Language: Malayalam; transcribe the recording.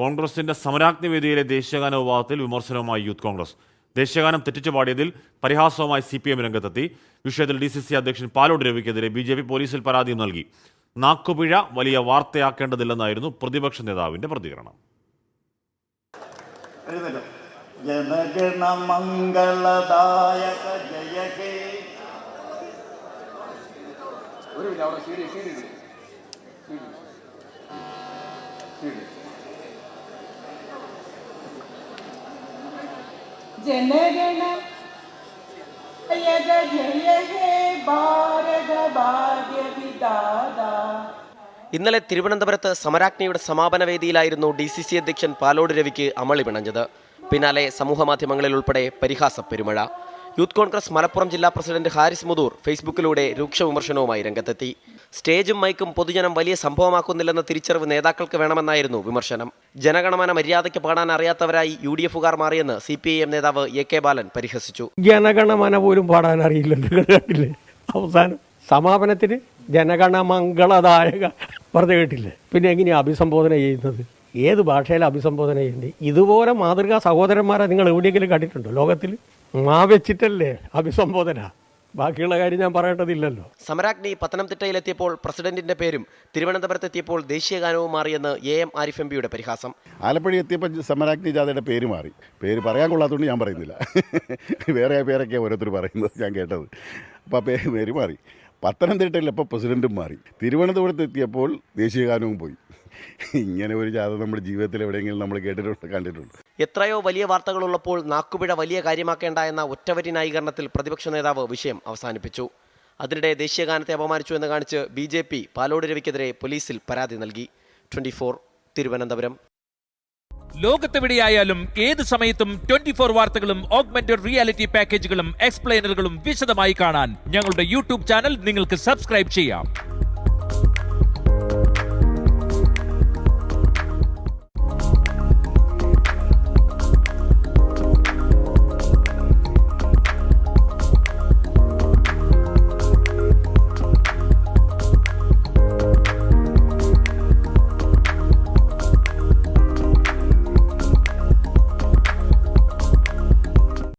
കോൺഗ്രസിന്റെ സമരാഗ്നി വേദിയിലെ ദേശീയഗാന വിവാദത്തിൽ വിമർശനവുമായി യൂത്ത് കോൺഗ്രസ്. ദേശീയഗാനം തെറ്റിച്ചു പാടിയതിൽ പരിഹാസവുമായി സി പി എം രംഗത്തെത്തി. വിഷയത്തിൽ ഡി സി സി അധ്യക്ഷൻ പാലോട് രവിക്കെതിരെ ബി ജെ പി പോലീസിൽ പരാതിയും നൽകി. നാക്കുപിഴ വലിയ വാർത്തയാക്കേണ്ടതില്ലെന്നായിരുന്നു പ്രതിപക്ഷ നേതാവിന്റെ പ്രതികരണം. എഴുന്നേറ്റോ ജനഗണ മംഗളദായക ജയ ഒരു മിനിറ്റ് അവിടെ ശരി ശരി ശരി സീഡി ജനഗണ ഇന്നലെ തിരുവനന്തപുരത്ത് സമരാജ്ഞയുടെ സമാപന വേദിയിലായിരുന്നു ഡി സി സി അധ്യക്ഷൻ പാലോട് രവിക്ക് അമളി പിണഞ്ഞത്. പിന്നാലെ സമൂഹമാധ്യമങ്ങളിൽ ഉൾപ്പെടെ പരിഹാസ പെരുമഴ. യൂത്ത് കോൺഗ്രസ് മലപ്പുറം ജില്ലാ പ്രസിഡന്റ് ഹാരിസ് മുതൂർ ഫേസ്ബുക്കിലൂടെ രൂക്ഷ വിമർശനവുമായി രംഗത്തെത്തി. സ്റ്റേജും മൈക്കും പൊതുജനം വലിയ സംഭവമാക്കുന്നില്ലെന്ന തിരിച്ചറിവ് നേതാക്കൾക്ക് വേണമെന്നായിരുന്നു വിമർശനം. ജനഗണമന മര്യാദയ്ക്ക് പാടാൻ അറിയാത്തവരായി യു ഡി എഫുകാർ മാറിയെന്ന് സി പി ഐ എം നേതാവ് എ കെ ബാലൻ പരിഹസിച്ചു. ജനഗണമന പോലും പാടാൻ അറിയില്ല അവസാനം സമാപനത്തിന് ജനഗണമംഗളദായക പറഞ്ഞു കേട്ടില്ലേ? പിന്നെ എങ്ങനെയാണ് അഭിസംബോധന ചെയ്യുന്നത്? ഏത് ഭാഷയിലാണ് അഭിസംബോധന ചെയ്യുന്നത്? ഇതുപോലെ മാതൃകാ സഹോദരന്മാരെ നിങ്ങൾ എവിടെയെങ്കിലും കണ്ടിട്ടുണ്ടോ? ലോകത്തിൽ മാ വെച്ചിട്ടല്ലേ അഭിസംബോധന? ബാക്കിയുള്ള കാര്യം ഞാൻ പറയേണ്ടതില്ലല്ലോ. സമരാഗ്നി പത്തനംതിട്ടയിലെത്തിയപ്പോൾ പ്രസിഡന്റിന്റെ പേരും തിരുവനന്തപുരത്ത് തിരുവനന്തപുരത്തെത്തിയപ്പോൾ ദേശീയഗാനവും മാറിയെന്ന് എ എം ആരിഫ് എം പിയുടെ പരിഹാസം. ആലപ്പുഴ എത്തിയപ്പോൾ സമരാഗ്നി ജാഥയുടെ പേര് മാറി. പേര് പറയാൻ കൊള്ളാത്തതുകൊണ്ട് ഞാൻ പറയുന്നില്ല. വേറെ പേരൊക്കെയാണ് ഓരോരുത്തർ പറയുന്നത് ഞാൻ കേട്ടത്. അപ്പോൾ ആ പേര് പേര് മാറി. പത്തനംതിട്ടയിൽ ഇപ്പോൾ പ്രസിഡന്റും മാറി. തിരുവനന്തപുരത്ത് എത്തിയപ്പോൾ ദേശീയഗാനവും പോയി. ഇങ്ങനെ ഒരു ജാഥ നമ്മുടെ ജീവിതത്തിൽ എവിടെയെങ്കിലും നമ്മൾ കേട്ടിട്ടുണ്ട് കണ്ടിട്ടുണ്ട്. എത്രയോ വലിയ വാർത്തകളുള്ളപ്പോൾ നാക്കുപിഴ വലിയ കാര്യമാക്കേണ്ട എന്ന ഒറ്റവരി ന്യായീകരണത്തിൽ പ്രതിപക്ഷ നേതാവ് വിഷയം അവസാനിപ്പിച്ചു. അതിനിടെ ദേശീയഗാനത്തെ അപമാനിച്ചു എന്ന് കാണിച്ച് ബി ജെ പി പാലോട് രവിക്കെതിരെ പോലീസിൽ പരാതി നൽകി. Twenty four Thiruvananthapuram. ലോകത്തെവിടെയായാലും ഏത് സമയത്തും ട്വന്റി ഫോർ വാർത്തകളും ഓഗ്മെന്റഡ് റിയാലിറ്റി പാക്കേജുകളും എക്സ്പ്ലെയിനറുകളും വിശദമായി കാണാൻ ഞങ്ങളുടെ യൂട്യൂബ് ചാനൽ നിങ്ങൾക്ക് സബ്സ്ക്രൈബ് ചെയ്യാം.